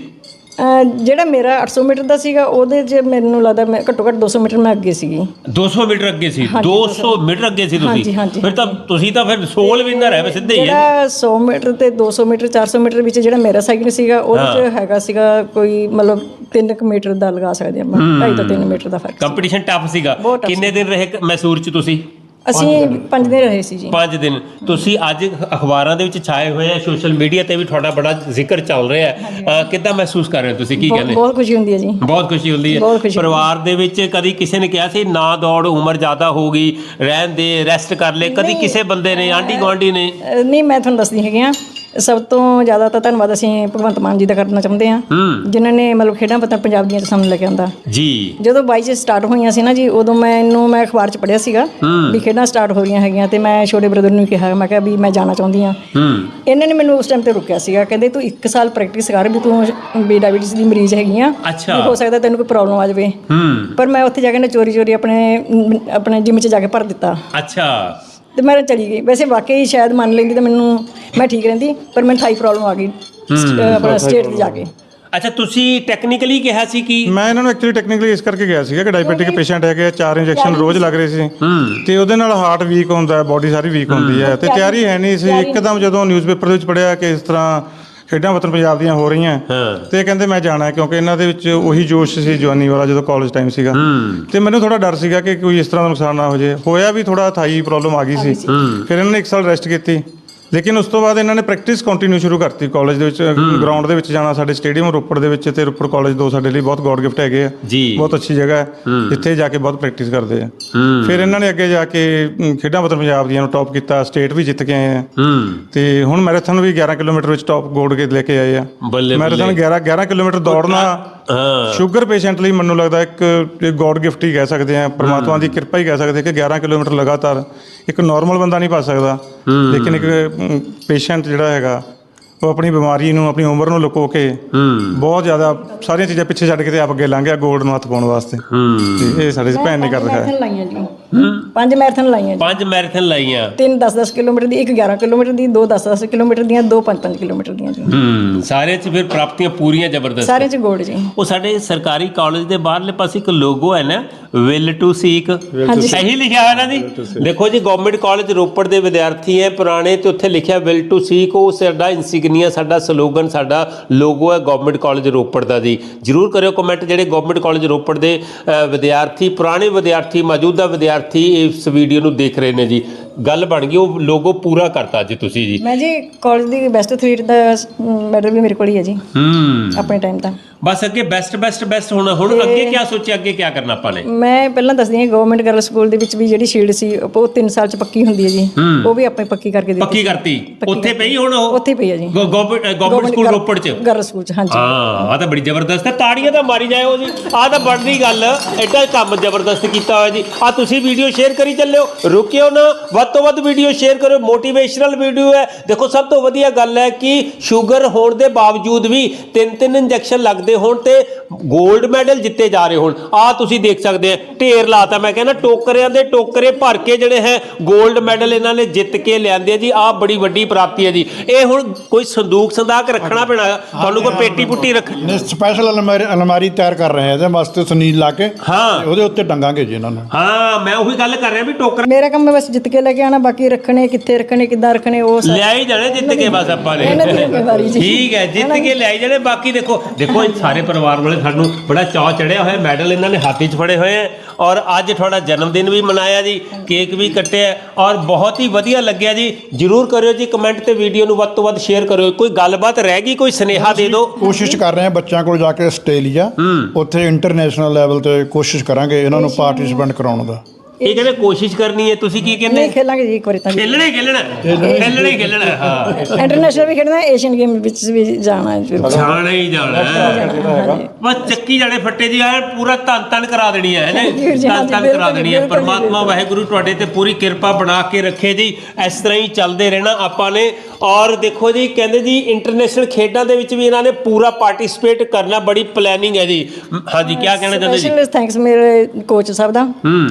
ਜਿਹੜਾ ਮੇਰਾ 800 ਮੀਟਰ ਦਾ ਸੀਗਾ ਉਹਦੇ 'ਚ ਮੈਨੂੰ ਲੱਗਦਾ ਮੈਂ ਘੱਟੋ ਘੱਟ 200 ਮੀਟਰ ਮੈਂ ਅੱਗੇ ਸੀਗੀ। 200 ਮੀਟਰ ਅੱਗੇ ਸੀ। ਹਾਂਜੀ, 200 ਮੀਟਰ। ਅੱਗੇ ਸੀ ਹਾਂਜੀ, ਤੁਸੀਂ? ਹਾਂਜੀ। ਫਿਰ ਤਾਂ ਤੁਸੀਂ ਤਾਂ ਫਿਰ ਸੋਲ ਵਿਨਰ ਹੈ ਸਿੱਧੇ ਹੀ ਹੈ। ਜਿਹੜਾ 100 ਮੀਟਰ ਤੇ 200 ਮੀਟਰ 400 ਮੀਟਰ ਵਿੱਚ ਜਿਹੜਾ ਮੇਰਾ ਸਾਈਕਲ ਸੀਗਾ ਉਹਦੇ 'ਚ ਹੈਗਾ ਸੀਗਾ ਕੋਈ ਮਤਲਬ 3 ਮੀਟਰ ਦਾ ਲਗਾ ਸਕਦੇ ਆਪਾਂ। 2.5 ਤੋਂ 3 ਮੀਟਰ ਦਾ ਫ਼ਰਕ। ਕੰਪੀਟੀਸ਼ਨ ਟਫ ਸੀਗਾ। ਬਹੁਤ tough ਕਿੰਨੇ ਦਿਨ ਰਹੇ ਮੈਸੂਰ ਚ ਤੁਸੀਂ? ਅਸੀਂ 5 ਦਿਨ ਰਹੇ ਸੀ ਜੀ। 5 ਦਿਨ। ਤੁਸੀਂ ਅੱਜ ਅਖਬਾਰਾਂ ਦੇ ਵਿੱਚ ਛਾਏ ਹੋਏ ਆ ਸੋਸ਼ਲ ਮੀਡੀਆ ਤੇ ਵੀ ਤੁਹਾਡਾ ਬੜਾ ਜ਼ਿਕਰ ਚੱਲ ਰਿਹਾ ਹੈ। ਅਹ ਕਿੱਦਾਂ ਮਹਿਸੂਸ ਕਰ ਰਹੇ ਹੋ ਤੁਸੀਂ? ਕੀ ਬਹੁਤ ਕਹਿੰਦੇ? ਬਹੁਤ ਖੁਸ਼ੀ ਹੁੰਦੀ ਹੈ ਜੀ। ਬਹੁਤ ਖੁਸ਼ੀ ਹੁੰਦੀ ਬਹੁਤ ਹੈ ਖੁਸ਼ੀ ਪਰਿਵਾਰ ਦੇ ਵਿੱਚ ਕਦੀ ਕਿਸੇ ਨੇ ਕਿਹਾ ਸੀ ਨਾ ਦੌੜ ਉਮਰ ਜ਼ਿਆਦਾ ਹੋ ਗਈ ਰਹਿਣ ਦੇ ਰੈਸਟ ਕਰ ਲੈ। ਕਦੀ ਕਿਸੇ ਬੰਦੇ ਨੇ ਆਂਢੀ ਗੁਆਂਢੀ ਨੇ? ਨਹੀਂ ਮੈਂ ਤੁਹਾਨੂੰ ਦੱਸਦੀ ਹੈਗੀ ਆ ਸਭ ਤੋਂ ਜ਼ਿਆਦਾ ਤਾਂ ਧੰਨਵਾਦ ਅਸੀਂ ਭਗਵੰਤ ਮਾਨ ਜੀ ਦਾ ਕਰਨਾ ਚਾਹੁੰਦੇ ਹਾਂ। ਜਿਨ੍ਹਾਂ ਨੇ ਮਤਲਬ ਖੇਡਾਂ ਪਤਾ ਪੰਜਾਬ ਦੀਆਂ ਸਾਨੂੰ ਲੈ ਕੇ ਆਂਦਾ ਜੀ। ਜਦੋਂ 22 ਚ ਸਟਾਰਟ ਹੋਈਆਂ ਸੀ ਨਾ ਜੀ ਉਦੋਂ ਮੈਨੂੰ ਮੈਂ ਅਖਬਾਰ 'ਚ ਪੜ੍ਹਿਆ ਸੀਗਾ ਵੀ ਖੇਡਾਂ ਸਟਾਰਟ ਹੋ ਰਹੀਆਂ ਹੈਗੀਆਂ ਤੇ ਮੈਂ ਛੋਟੇ ਬ੍ਰਦਰ ਨੂੰ ਕਿਹਾ ਮੈਂ ਕਿਹਾ ਵੀ ਮੈਂ ਜਾਣਾ ਚਾਹੁੰਦੀ ਹਾਂ। ਇਹਨਾਂ ਨੇ ਮੈਨੂੰ ਉਸ ਟਾਈਮ ਤੇ ਰੁਕਿਆ ਸੀਗਾ ਕਹਿੰਦੇ ਤੂੰ 1 ਸਾਲ ਪ੍ਰੈਕਟਿਸ ਕਰ ਵੀ ਤੂੰ ਵੀ ਡਾਇਬੀਟਿਸ ਦੀ ਮਰੀਜ਼ ਹੈਗੀ ਆ ਹੋ ਸਕਦਾ ਤੈਨੂੰ ਕੋਈ ਪ੍ਰੋਬਲਮ ਆ ਜਾਵੇ। ਪਰ ਮੈਂ ਉੱਥੇ ਜਾ ਕੇ ਨਾ ਚੋਰੀ ਚੋਰੀ ਆਪਣੇ ਆਪਣੇ ਜਿਮ 'ਚ ਜਾ ਕੇ ਭਰ ਦਿੱਤਾ। ਅੱਛਾ। ਤੇ ਮੈਂ ਚਲੀ ਗਈ। ਵੈਸੇ ਵਾਕਈ ਸ਼ਾਇਦ ਮੰਨ ਲੈਂਦੀ ਤਾਂ ਮੈਨੂੰ ਮੈਂ ਠੀਕ ਰਹਿੰਦੀ ਪਰ ਮੈਨੂੰ ਥਾਈ ਪ੍ਰੋਬਲਮ ਆ ਗਈ। ਆਪਣਾ ਸਟੇਟ ਤੇ ਜਾ ਕੇ। ਅੱਛਾ ਤੁਸੀਂ ਟੈਕਨੀਕਲੀ ਕਿਹਾ ਸੀ ਕਿ ਮੈਂ ਇਹਨਾਂ ਨੂੰ ਐਕਚੁਅਲੀ ਟੈਕਨੀਕਲੀ ਇਸ ਕਰਕੇ ਗਿਆ ਸੀਗਾ ਕਿ ਡਾਇਬੀਟਿਕ ਪੇਸ਼ੈਂਟ ਹੈਗੇ ਆ ਚਾਰ ਇੰਜੈਕਸ਼ਨ ਰੋਜ਼ ਲੱਗ ਰਹੇ ਸੀ। ਤੇ ਉਹਦੇ ਨਾਲ ਹਾਰਟ ਵੀਕ ਹੁੰਦਾ ਹੈ ਬਾਡੀ ਸਾਰੀ ਵੀਕ ਹੁੰਦੀ ਹੈ। ਤੇ ਤਿਆਰੀ ਹੈ ਨਹੀਂ ਸੀ। ਇੱਕਦਮ ਜਦੋਂ ਨਿਊਜ਼ਪੇਪਰ ਦੇ ਵਿੱਚ ਪੜਿਆ ਕਿ ਇਸ ਤਰ੍ਹਾਂ ਖੇਡਾਂ ਵਤਨ ਪੰਜਾਬ ਦੀਆਂ ਹੋ ਰਹੀਆਂ। ਤੇ ਕਹਿੰਦੇ ਮੈਂ ਜਾਣਾ ਹੈ ਕਿਉਂਕਿ ਇਹਨਾਂ ਦੇ ਵਿੱਚ ਉਹੀ ਜੋਸ਼ ਸੀ ਜਵਾਨੀ ਵਾਲਾ ਜਦੋਂ ਕਾਲਜ ਟਾਈਮ ਸੀਗਾ। ਤੇ ਮੈਨੂੰ ਥੋੜਾ ਡਰ ਸੀਗਾ ਕਿ ਕੋਈ ਇਸ ਤਰ੍ਹਾਂ ਦਾ ਨੁਕਸਾਨ ਨਾ ਹੋ ਜੇ ਹੋਇਆ ਵੀ ਥੋੜਾ ਥਾਈ ਪ੍ਰੋਬਲਮ ਆ ਗਈ ਸੀ। ਫਿਰ ਇਹਨਾਂ ਨੇ ਇੱਕ ਸਾਲ ਰੈਸਟ ਕੀਤੀ। ਲੇਕਿਨ ਉਸ ਤੋਂ ਬਾਅਦ ਇਹਨਾਂ ਨੇ ਪ੍ਰੈਕਟਿਸ ਕੰਟੀਨਿਊ ਸ਼ੁਰੂ ਕਰਤੀ ਕਾਲਜ ਦੇ ਵਿੱਚ ਗਰਾਊਂਡ ਦੇ ਵਿੱਚ ਜਾਣਾ ਸਾਡੇ ਸਟੇਡੀਅਮ ਰੋਪੜ ਦੇ ਵਿੱਚ ਤੇ ਰੋਪੜ ਕਾਲਜ ਦੋ ਸਾਡੇ ਲਈ ਬਹੁਤ ਗੋਡ ਗਿਫਟ ਹੈਗੇ ਆ। ਜੀ। ਬਹੁਤ ਅੱਛੀ ਜਗ੍ਹਾ ਹੈ। ਜਿੱਥੇ ਜਾ ਕੇ ਬਹੁਤ ਪ੍ਰੈਕਟਿਸ ਕਰਦੇ ਆ। ਫਿਰ ਇਹਨਾਂ ਨੇ ਅੱਗੇ ਜਾ ਕੇ ਖੇਡਾਂ ਵਤਨ ਪੰਜਾਬ ਦੀਆਂ ਨੂੰ ਟੌਪ ਕੀਤਾ ਸਟੇਟ ਵੀ ਜਿੱਤ ਕੇ ਆਏ ਆ। ਤੇ ਹੁਣ ਮੈਰਾਥਨ ਵੀ 11 ਕਿਲੋਮੀਟਰ ਵਿੱਚ ਟੌਪ ਗੋਲਡ ਕੇ ਲੈ ਕੇ ਆਏ ਆ। ਮੈਰਾਥਨ 11 11 ਕਿਲੋਮੀਟਰ ਦੌੜਨਾ ਸ਼ੂਗਰ ਪੇਸ਼ੈਂਟ ਲਈ ਮੈਨੂੰ ਲੱਗਦਾ ਇੱਕ ਗੋਡ ਗਿਫਟ ਹੀ ਕਹਿ ਸਕਦੇ ਆ ਪ੍ਰਮਾਤਮਾ ਦੀ ਕਿਰਪਾ ਹੀ ਕਹਿ ਸਕਦੇ ਕਿ 11 ਕਿਲੋਮੀਟਰ ਲਗਾਤਾਰ ਇੱਕ ਨਾਰਮਲ ਬੰਦਾ ਨਹੀਂ ਭੱਜ ਸਕਦਾ। ਲੇਕਿਨ ਇੱਕ ਪੇਸ਼ੈਂਟ ਜਿਹੜਾ ਹੈਗਾ ਉਹ ਆਪਣੀ ਬਿਮਾਰੀ ਨੂੰ ਆਪਣੀ ਉਮਰ ਨੂੰ ਲੁਕੋ ਕੇ ਹੂੰ। ਬਹੁਤ ਜ਼ਿਆਦਾ ਸਾਰੀਆਂ ਚੀਜ਼ਾਂ ਪਿੱਛੇ ਛੱਡ ਕੇ ਤੇ ਆਪ ਅੱਗੇ ਲੰਘ ਗਿਆ ਗੋਲਡ ਨੂੰ ਹੱਥ ਪਾਉਣ ਵਾਸਤੇ। ਹੂੰ। ਤੇ ਇਹ ਸਾਡੇ ਭੈਣ ਨੇ ਕਰ ਦਿਖਾਇਆ ਮੈਰਾਥਨ ਲਾਈਆਂ ਜੀ। ਪੰਜ ਮੈਰਾਥਨ ਲਾਈਆਂ ਜੀ। ਪੰਜ ਮੈਰਾਥਨ ਲਾਈਆਂ। ਤਿੰਨ 10-10 ਕਿਲੋਮੀਟਰ ਦੀ ਇੱਕ 11 ਕਿਲੋਮੀਟਰ ਦੀ ਦੋ 10-10 ਕਿਲੋਮੀਟਰ ਦੀਆਂ ਦੋ 5-5 ਕਿਲੋਮੀਟਰ ਦੀਆਂ ਜੀ। ਹੂੰ। ਸਾਰੇ ਚ ਫਿਰ ਪ੍ਰਾਪਤੀਆਂ ਪੂਰੀਆਂ ਜ਼ਬਰਦਸਤ। ਸਾਰਿਆਂ 'ਚ ਗੋਲਡ ਜੀ। ਉਹ ਸਾਡੇ ਸਰਕਾਰੀ ਕਾਲਜ ਦੇ ਬਾਹਰਲੇ ਪਾਸੇ ਇੱਕ ਲੋਗੋ ਹੈ ਨਾ ਵਿਲ ਟੂ ਸੀਕ ਸਹੀ ਲਿਖਿਆ ਹੋਇਆ ਨਾ ਜੀ? ਦੇਖੋ ਜੀ ਗਵਰਨਮੈਂਟ ਕਾਲਜ ਰੋਪੜ ਦੇ ਵਿਦਿਆਰਥੀ ਹੈ ਪੁਰਾਣੇ ਤੇ ਉੱਥੇ ਲਿਖਿਆ ਵਿਲ ਟੂ ਸੀਕ ਉਹ ਸਾਡਾ ਇਨਸਿਗਨੀਆ ਸਾਡਾ ਸਲੋਗਨ ਸਾਡਾ ਲੋਗੋ ਹੈ ਗਵਰਨਮੈਂਟ ਕਾਲਜ ਰੋਪੜ ਦਾ ਜੀ। ਜਰੂਰ ਕਰਿਓ ਕਮੈਂਟ ਜਿਹੜੇ ਗਵਰਨਮੈਂਟ ਕਾਲਜ ਰੋਪੜ ਦੇ ਵਿਦਿਆਰਥੀ ਪੁਰਾਣੇ ਵਿਦਿਆਰਥੀ ਮੌਜੂਦਾ ਵਿਦਿਆਰਥੀ ਇਸ ਵੀਡੀਓ ਨੂੰ ਦੇਖ ਰਹੇ ਨੇ ਜੀ। ਗੱਲ ਬਣ ਗਈ ਉਹ ਲੋਗੋ ਪੂਰਾ ਕਰਤਾ ਜੀ ਤੁਸੀਂ ਜੀ। ਮੈਂ ਜੀ ਕਾਲਜ ਦੀ ਬੈਸਟ ਐਥਲੀਟ ਦਾ ਮੈਡਲ ਵੀ ਮੇਰੇ ਕੋਲ ਹੀ ਹੈ ਜੀ। ਹੂੰ। ਆਪਣੇ ਟਾਈਮ ਦਾ ਬਸ ਅੱਗੇ ਬੈਸਟ ਬੈਸਟ ਬੈਸਟ ਹੋਣਾ ਹੁਣ ਅੱਗੇ ਕੀ ਸੋਚਿਆ ਅੱਗੇ ਕੀ ਕਰਨਾ ਆਪਾਂ ਨੇ? ਮੈਂ ਪਹਿਲਾਂ ਦੱਸਦੀ ਹਾਂ ਗਵਰਨਮੈਂਟ ਗਰਲ ਸਕੂਲ ਦੇ ਵਿੱਚ ਵੀ ਜਿਹੜੀ ਸ਼ੀਲਡ ਸੀ ਉਹ 3 ਸਾਲ 'ਚ ਪੱਕੀ ਹੁੰਦੀ ਹੈ ਜੀ। ਉਹ ਵੀ ਆਪਾਂ ਪੱਕੀ ਕਰਕੇ ਦਿੱਤੀ। ਪੱਕੀ ਕਰਤੀ। ਉੱਥੇ ਪਈ ਹੁਣ ਉਹ? ਉੱਥੇ ਪਈ ਹੈ ਜੀ। ਗਵਰਨਮੈਂਟ ਸਕੂਲ ਰੋਪੜ ਚ? ਗਰਲ ਸਕੂਲ 'ਚ ਹਾਂਜੀ। ਹਾਂ ਆ ਤਾਂ ਬੜੀ ਜ਼ਬਰਦਸਤ ਹੈ। ਤਾੜੀਆਂ ਤਾਂ ਮਾਰੀ ਜਾਇਓ ਜੀ। ਆ ਤਾਂ ਬਣਦੀ ਗੱਲ। ਐਡਾ ਕੰਮ ਜ਼ਬਰਦਸਤ ਕੀਤਾ ਹੋਇਆ ਜੀ। ਆ ਤੁਸੀਂ ਵੀਡੀਓ ਸ਼ੇਅਰ ਕਰੀ ਚੱਲਿਓ। ਰੁਕਿਓ ਨਾ। ਵੱਧ ਤੋਂ ਵੱਧ ਵੀਡੀਓ ਸ਼ੇਅਰ ਕਰੋ ਮੋਟੀਵੇਸ਼ਨਲ ਵੀਡੀਓ ਹੈ। ਦੇਖੋ ਸਭ ਤੋਂ ਵਧੀਆ ਗੱਲ ਹੈ ਕਿ ਸ਼ੂਗਰ ਹੋਣ ਦੇ ਬਾਵਜੂਦ ਵੀ ਤਿੰਨ ਤਿੰਨ ਇੰਜੈਕਸ਼ਨ ਲੱਗਦੇ ਹੋਣ ਤੇ 골ਡ ਮੈਡਲ ਜਿੱਤੇ ਜਾ ਰਹੇ ਹੋਣ। ਆ ਤੁਸੀਂ ਦੇਖ ਸਕਦੇ ਆ ਢੇਰ ਲਾਤਾ। ਮੈਂ ਕਹਿੰਦਾ ਟੋਕਰਿਆਂ ਦੇ ਟੋਕਰੇ ਭਰ ਕੇ ਜਿਹੜੇ ਹੈ 골ਡ ਮੈਡਲ ਇਹਨਾਂ ਨੇ ਜਿੱਤ ਕੇ ਲਿਆਂਦੇ ਆ ਜੀ। ਆ ਬੜੀ ਵੱਡੀ ਪ੍ਰਾਪਤੀ ਹੈ ਜੀ। ਇਹ ਹੁਣ ਕੋਈ ਸੰਦੂਕ ਸੰਦਾਕ ਰੱਖਣਾ ਪੈਣਾ। ਤੁਹਾਨੂੰ ਕੋਈ ਪੇਟੀ ਪੁੱਟੀ ਰੱਖ ਨੇ ਸਪੈਸ਼ਲ ਅਲਮਾਰੀ ਅਲਮਾਰੀ ਤਿਆਰ ਕਰ ਰਹੇ ਆ ਇਹਦੇ ਵਾਸਤੇ ਸੁਨੀਲ ਲਾ ਕੇ। ਹਾਂ। ਉਹਦੇ ਉੱਤੇ ਟੰਗਾਂਗੇ ਜੀ ਇਹਨਾਂ ਨੂੰ। ਹਾਂ ਮੈਂ ਉਹੀ ਗੱਲ ਕਰ ਰਿਹਾ ਵੀ ਟੋਕਰਾ ਮੇਰਾ ਕੰਮ ਹੈ ਬਸ ਜਿੱਤ ਕੇ ਲੈ ਕੇ ਆਣਾ ਬਾਕੀ ਰੱਖਣੇ ਕਿੱਥੇ ਰੱਖਣੇ ਕਿੱਦਾਂ ਰੱਖਣੇ ਉਹ ਸਾ- ਲਿਆਈ ਜਾਣੇ ਜਿੱਤ ਕੇ ਬਸ ਆਪਾਂ ਨੇ। ਠੀਕ ਹੈ ਜਿੱਤ ਕੇ ਲਿਆਈ ਜਾਣੇ। ਬਾਕੀ ਦੇਖੋ ਦੇਖੋ ਸਾਰੇ ਪਰਿਵਾਰ ਵਾਲੇ ਸਾਨੂੰ ਬੜਾ ਚਾਅ ਚੜਿਆ ਹੋਇਆ ਮੈਡਲ ਇਹਨਾਂ ਨੇ ਹੱਥ 'ਚ ਫੜੇ ਹੋਏ ਆ। ਔਰ ਅੱਜ ਤੁਹਾਡਾ ਜਨਮ ਦਿਨ ਵੀ ਮਨਾਇਆ ਜੀ ਕੇਕ ਵੀ ਕੱਟਿਆ ਔਰ ਬਹੁਤ ਹੀ ਵਧੀਆ ਲੱਗਿਆ ਜੀ। ਜਰੂਰ ਕਰਿਓ ਜੀ ਕਮੈਂਟ ਤੇ ਵੀਡੀਓ ਨੂੰ ਵੱਧ ਤੋਂ ਵੱਧ ਸ਼ੇਅਰ ਕਰਿਓ। ਕੋਈ ਗੱਲਬਾਤ ਰਹਿ ਗਈ ਕੋਈ ਸੁਨੇਹਾ ਦੇ ਦਿਓ? ਕੋਸ਼ਿਸ਼ ਕਰ ਰਹੇ ਆ ਬੱਚਿਆਂ ਕੋਲ ਜਾ ਕੇ ਆਸਟ੍ਰੇਲੀਆ ਉੱਥੇ ਇੰਟਰਨੈਸ਼ਨਲ ਲੈਵਲ ਤੇ ਕੋਸ਼ਿਸ਼ ਕਰਾਂਗੇ ਇਹਨਾਂ ਨੂੰ ਪਾਰਟਿਸਿਪੇਟ ਕਰਾਉਣ ਦਾ। ਇਹ ਕਹਿੰਦੇ ਕੋਸ਼ਿਸ਼ ਕਰਨੀ ਹੈ ਤੁਸੀਂ ਕੀ ਕਹਿੰਦੇ? ਨਹੀਂ ਖੇਲਾਂਗੇ ਜੀ ਇੱਕ ਵਾਰੀ ਤਾਂ। ਖੇਲਣਾ ਹੀ ਖੇਲਣਾ। ਖੇਲਣਾ ਹੀ ਖੇਲਣਾ ਹਾਂ ਇੰਟਰਨੈਸ਼ਨਲ ਵੀ ਖੇਡਣਾ ਏਸ਼ੀਅਨ ਗੇਮ ਵਿੱਚ ਵੀ ਜਾਣਾ ਹੈ। ਜ਼ਰੂਰ। ਜਾਣਾ ਹੀ। ਜਾਣਾ ਹੈ। ਬਸ ਚੱਕੀ ਜਾਣੇ ਫੱਟੇ ਜੀ ਆ ਪੂਰਾ ਧੰਨ ਧੰਨ ਕਰਾ ਦੇਣੀ ਹੈ ਹੈ ਜੀ, ਧੰਨ ਹਾਂਜੀ, ਧੰਨ ਕਰਾ ਬਿਲਕੁਲ, ਦੇਣੀ ਹੈ। ਬਿਲਕੁਲ, ਪਰਮਾਤਮਾ ਵਾਹਿਗੁਰੂ ਤੁਹਾਡੇ ਤੇ ਪੂਰੀ ਕਿਰਪਾ ਬਣਾ ਕੇ ਰੱਖੇ ਜੀ। ਇਸ ਤਰ੍ਹਾਂ ਹੀ ਚੱਲਦੇ ਰਹਿਣਾ ਆਪਾਂ ਨੇ। ਔਰ ਦੇਖੋ ਜੀ ਕਹਿੰਦੇ ਜੀ ਇੰਟਰਨੈਸ਼ਨਲ ਖੇਡਾਂ ਦੇ ਵਿੱਚ ਵੀ ਇਹਨਾਂ ਨੇ ਪੂਰਾ ਪਾਰਟਿਸਿਪੇਟ ਕਰਨਾ ਬੜੀ ਪਲੈਨਿੰਗ ਹੈ ਜੀ। ਹਾਂਜੀ ਕੀ ਕਹਿਣਾ ਚਾਹੁੰਦੇ ਜੀ? ਸਪੈਸ਼ਲ ਥੈਂਕਸ ਮੇਰੇ ਕੋਚ ਸਾਹਿਬ ਦਾ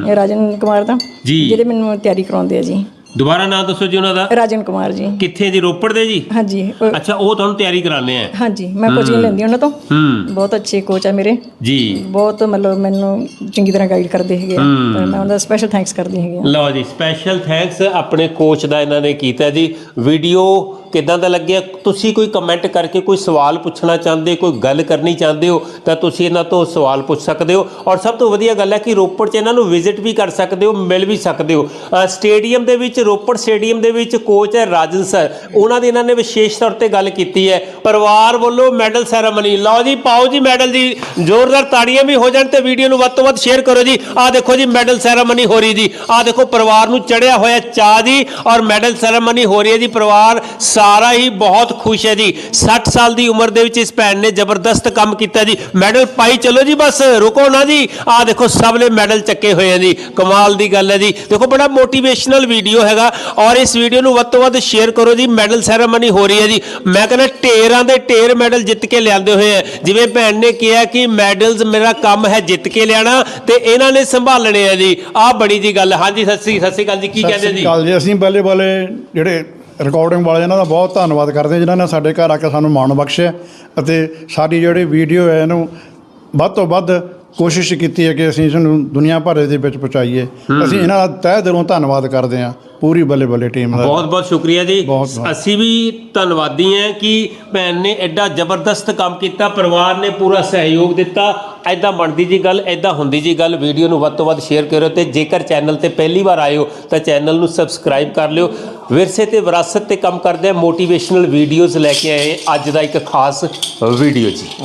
ਇਹ ਰਾਜਨ ਕੁਮਾਰ ਦਾ ਜੀ। ਜਿਹੜੇ ਮੈਨੂੰ ਤਿਆਰੀ ਕਰਾਉਂਦੇ ਆ ਜੀ। ਦੁਬਾਰਾ ਨਾਮ ਦੱਸੋ ਜੀ ਉਹਨਾਂ ਦਾ। ਰਾਜਨ ਕੁਮਾਰ ਜੀ। ਕਿੱਥੇ ਜੀ ਰੋਪੜ ਦੇ ਜੀ? ਹਾਂਜੀ ਉਹ- ਅੱਛਾ ਉਹ ਤੁਹਾਨੂੰ ਤਿਆਰੀ ਕਰਾਉਂਦੇ ਆ। ਹਾਂਜੀ ਮੈਂ ਕੋਚਿੰਗ ਲੈਂਦੀ ਉਹਨਾਂ ਤੋਂ। ਹੂੰ। ਬਹੁਤ ਅੱਛੇ ਕੋਚ ਆ ਮੇਰੇ। ਜੀ। ਬਹੁਤ ਮਤਲਬ ਮੈਨੂੰ ਚੰਗੀ ਤਰ੍ਹਾਂ ਗਾਈਡ ਕਰਦੇ ਹੈਗੇ ਆ। ਪਰ ਮੈਂ ਉਹਨਾਂ ਦਾ ਸਪੈਸ਼ਲ ਥੈਂਕਸ ਕਰਦੀ ਹੈਗੀ ਆ। ਲਓ ਜੀ ਸਪੈਸ਼ਲ ਥੈਂਕਸ ਆਪਣੇ ਕੋਚ ਦਾ ਇਹਨਾਂ ਨੇ ਕੀਤਾ ਜੀ। ਵੀਡੀਓ ਕਿਦਾਂ ਦਾ ਲੱਗਿਆ? ਤੁਸੀਂ ਕੋਈ ਕਮੈਂਟ ਕਰਕੇ ਕੋਈ ਸਵਾਲ ਪੁੱਛਣਾ ਚਾਹੁੰਦੇ, ਕੋਈ ਗੱਲ ਕਰਨੀ ਚਾਹੁੰਦੇ ਹੋ, ਤਾਂ ਤੁਸੀਂ ਇਹਨਾਂ ਤੋਂ ਸਵਾਲ ਪੁੱਛ ਸਕਦੇ ਹੋ। ਔਰ ਸਭ ਤੋਂ ਵਧੀਆ ਗੱਲ ਹੈ ਕਿ ਰੋਪੜ 'ਚ ਇਹਨਾਂ ਨੂੰ ਵਿਜ਼ਿਟ ਵੀ ਕਰ ਸਕਦੇ ਹੋ, ਮਿਲ ਵੀ ਸਕਦੇ ਹੋ। ਸਟੇਡੀਅਮ ਦੇ ਵਿੱਚ, ਰੋਪੜ ਸਟੇਡੀਅਮ ਦੇ ਵਿੱਚ ਕੋਚ ਹੈ ਰਾਜਨ ਸਰ ਉਹਨਾਂ ਦੀ ਇਹਨਾਂ ਨੇ ਵਿਸ਼ੇਸ਼ ਤੌਰ ਤੇ ਗੱਲ ਕੀਤੀ ਹੈ। ਪਰਿਵਾਰ ਵੱਲੋਂ ਮੈਡਲ ਸੈਰੇਮਨੀ ਲਓ ਜੀ, ਪਾਓ ਜੀ ਮੈਡਲ ਜੀ। ਜ਼ੋਰਦਾਰ ਤਾੜੀਆਂ ਵੀ ਹੋ ਜਾਣ ਤੇ ਵੀਡੀਓ ਨੂੰ ਵੱਧ ਤੋਂ ਵੱਧ ਸ਼ੇਅਰ ਕਰੋ ਜੀ। ਆਹ ਦੇਖੋ ਜੀ ਮੈਡਲ ਸੈਰੇਮਨੀ ਹੋ ਰਹੀ ਜੀ। ਆਹ ਦੇਖੋ, ਪਰਿਵਾਰ ਨੂੰ ਚੜਿਆ ਹੋਇਆ ਚਾਹ ਜੀ। ਔਰ ਮੈਡਲ ਸੈਰੇਮਨੀ ਹੋ ਰਹੀ ਹੈ ਜੀ, ਪਰਿਵਾਰ ਸਾਰਾ ਹੀ ਬਹੁਤ ਖੁਸ਼ ਹੈ ਜੀ। 60 ਸਾਲ ਦੀ ਉਮਰ ਦੇ ਵਿੱਚ ਇਸ ਭੈਣ ਨੇ ਜ਼ਬਰਦਸਤ ਕੰਮ ਕੀਤਾ ਜੀ। ਮੈਡਲ ਪਾਈ ਚਲੋ ਜੀ ਬਸ, ਰੁਕੋ ਨਾ ਜੀ। ਆਹ ਦੇਖੋ, ਸਭ ਨੇ ਮੈਡਲ ਚੱਕੇ ਹੋਏ ਆ ਜੀ। ਕਮਾਲ ਦੀ ਗੱਲ ਹੈ ਜੀ। ਦੇਖੋ, ਬੜਾ ਮੋਟੀਵੇਸ਼ਨਲ ਵੀਡੀਓ ਹੈਗਾ। ਔਰ ਇਸ ਵੀਡੀਓ ਨੂੰ ਵੱਧ ਤੋਂ ਵੱਧ ਸ਼ੇਅਰ ਕਰੋ ਜੀ। ਮੈਡਲ ਸੈਰੇਮਨੀ ਹੋ ਰਹੀ ਹੈ ਜੀ। ਮੈਂ ਕਹਿੰਦਾ, ਢੇਰਾਂ ਦੇ ਢੇਰ ਮੈਡਲ ਜਿੱਤ ਕੇ ਲਿਆਂਦੇ ਹੋਏ ਆ। ਜਿਵੇਂ ਭੈਣ ਨੇ ਕਿਹਾ ਕਿ ਮੈਡਲਸ ਮੇਰਾ ਕੰਮ ਹੈ ਜਿੱਤ ਕੇ ਲਿਆਣਾ ਤੇ ਇਹਨਾਂ ਨੇ ਸੰਭਾਲਣੇ ਆ ਜੀ। ਆਹ ਬੜੀ ਜੀ ਗੱਲ। ਹਾਂਜੀ, ਸਤਿ ਸ੍ਰੀ ਸਤਿ ਸ੍ਰੀ ਅਕਾਲ ਜੀ। ਕੀ ਕਹਿੰਦੇ ਜੀ? ਅਕਾਲ ਜੀ। ਅਸੀਂ ਪਹਿਲੇ ਵਾਲੇ ਜਿਹੜੇ ਰਿਕਾਰਡਿੰਗ ਵਾਲੇ ਇਹਨਾਂ ਦਾ ਬਹੁਤ ਧੰਨਵਾਦ ਕਰਦੇ ਹਾਂ, ਜਿਨ੍ਹਾਂ ਨੇ ਸਾਡੇ ਘਰ ਆ ਕੇ ਸਾਨੂੰ ਮਾਣ ਬਖਸ਼ਿਆ ਅਤੇ ਸਾਡੀ ਜਿਹੜੀ ਵੀਡੀਓ ਹੈ ਇਹਨੂੰ ਵੱਧ ਤੋਂ ਵੱਧ ਕੋਸ਼ਿਸ਼ ਕੀਤੀ ਹੈ ਕਿ ਅਸੀਂ ਇਸ ਨੂੰ ਦੁਨੀਆ ਭਰ ਦੇ ਵਿੱਚ ਪਹੁੰਚਾਈਏ। ਅਸੀਂ ਇਹਨਾਂ ਦਾ ਤਹਿ ਦਿਲੋਂ ਧੰਨਵਾਦ ਕਰਦੇ ਹਾਂ ਪੂਰੀ ਬੱਲੇ ਬੱਲੇ ਟੀਮ ਦਾ। ਬਹੁਤ ਬਹੁਤ ਸ਼ੁਕਰੀਆ ਜੀ। ਅਸੀਂ ਵੀ ਧੰਨਵਾਦੀ ਹਾਂ ਕਿ ਭੈਣ ਨੇ ਐਡਾ ਜ਼ਬਰਦਸਤ ਕੰਮ ਕੀਤਾ ਪਰਿਵਾਰ ਨੇ ਪੂਰਾ ਸਹਿਯੋਗ ਦਿੱਤਾ। ਐਦਾਂ ਬਣਦੀ ਜੀ ਗੱਲ ਐਦਾਂ ਹੁੰਦੀ ਜੀ ਗੱਲ। ਵੀਡੀਓ ਨੂੰ ਵੱਧ ਤੋਂ ਵੱਧ ਸ਼ੇਅਰ ਕਰੋ ਤੇ ਜੇਕਰ ਚੈਨਲ ਤੇ ਪਹਿਲੀ ਵਾਰ ਹੋ ਤਾਂ ਚੈਨਲ ਨੂੰ ਸਬਸਕ੍ਰਾਈਬ ਕਰ ਲਿਓ। ਵਿਰਸੇ ਤੇ ਵਿਰਾਸਤ ਤੇ ਕੰਮ ਕਰਦੇ ਆ ਮੋਟੀਵੇਸ਼ਨਲ ਵੀਡੀਓਜ਼ ਲੈ ਕੇ ਆਏ ਅੱਜ ਦਾ ਇੱਕ ਖਾਸ ਵੀਡੀਓ ਜੀ।